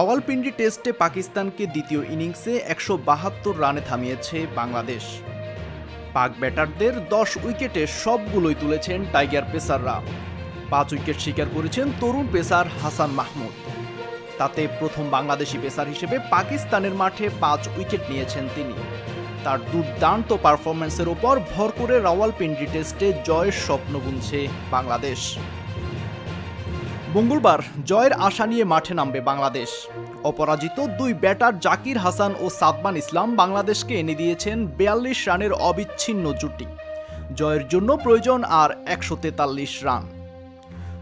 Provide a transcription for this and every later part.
রাওয়ালপিন্ডি টেস্টে পাকিস্তানকে দ্বিতীয় ইনিংসে একশো বাহাত্তর রানে থামিয়েছে বাংলাদেশ। পাক ব্যাটারদের দশ উইকেটে সবগুলোই তুলেছেন টাইগার পেসাররা। পাঁচ উইকেট শিকার করেছেন তরুণ পেসার হাসান মাহমুদ। তাতে প্রথম বাংলাদেশি পেসার হিসেবে পাকিস্তানের মাঠে পাঁচ উইকেট নিয়েছেন তিনি। তার দুর্দান্ত পারফরম্যান্সের ওপর ভর করে রাওয়ালপিন্ডি টেস্টে জয়ের স্বপ্ন বুনছে বাংলাদেশ। মঙ্গলবার জয়ের আশা নিয়ে মাঠে নামবে বাংলাদেশ। অপরাজিত দুই ব্যাটার জাকির হাসান ও সাদমান ইসলাম বাংলাদেশকে এনে দিয়েছেন বিয়াল্লিশ রানের অবিচ্ছিন্ন জুটি। জয়ের জন্য প্রয়োজন আর একশো তেতাল্লিশ রান।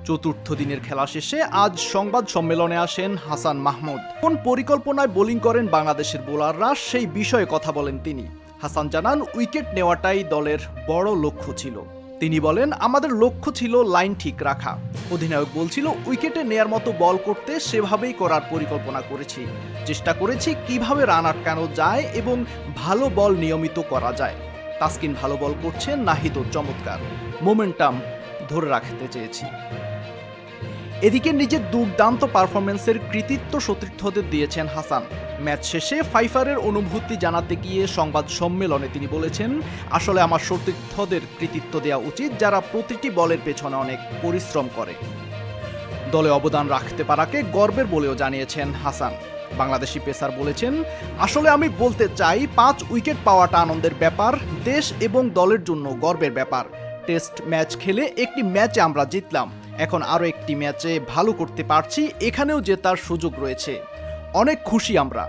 চতুর্থ দিনের খেলা শেষে আজ সংবাদ সম্মেলনে আসেন হাসান মাহমুদ। কোন পরিকল্পনায় বোলিং করেন বাংলাদেশের বোলাররা সেই বিষয়ে কথা বলেন তিনি। হাসান জানান, উইকেট নেওয়াটাই দলের বড় লক্ষ্য ছিল। তিনি বলেন, আমাদের লক্ষ্য ছিল লাইন ঠিক রাখা। অধিনায়ক বলছিল, উইকেটে নেয়ার মতো বল করতে সেভাবেই করার পরিকল্পনা করেছি। চেষ্টা করেছি কীভাবে রান আটকানো যায় এবং ভালো বল নিয়মিত করা যায়। তাসকিন ভালো বল করছেন নাহিদও চমৎকার। মোমেন্টাম ধরে রাখতে চেয়েছি। এদিকে নিজের দুর্দান্ত পারফরমেন্সের কৃতিত্ব সতীর্থদের দিয়েছেন হাসান। ম্যাচ শেষে ফাইফারের অনুভূতি জানাতে গিয়ে সংবাদ সম্মেলনে তিনি বলেছেন, আসলে আমার সতীর্থদের কৃতিত্ব দেওয়া উচিত যারা প্রতিটি বলের পেছনে অনেক পরিশ্রম করে। দলে অবদান রাখতে পারাকে গর্বের বলেও জানিয়েছেন হাসান। বাংলাদেশি পেসার বলেছেন, আসলে আমি বলতে চাই, পাঁচ উইকেট পাওয়াটা আনন্দের ব্যাপার, দেশ এবং দলের জন্য গর্বের ব্যাপার। টেস্ট ম্যাচ খেলে একটি ম্যাচে আমরা জিতলাম। এখন আরও একটি ম্যাচে ভালো করতে পারছি এখানেও জেতার সুযোগ রয়েছে। অনেক খুশি আমরা।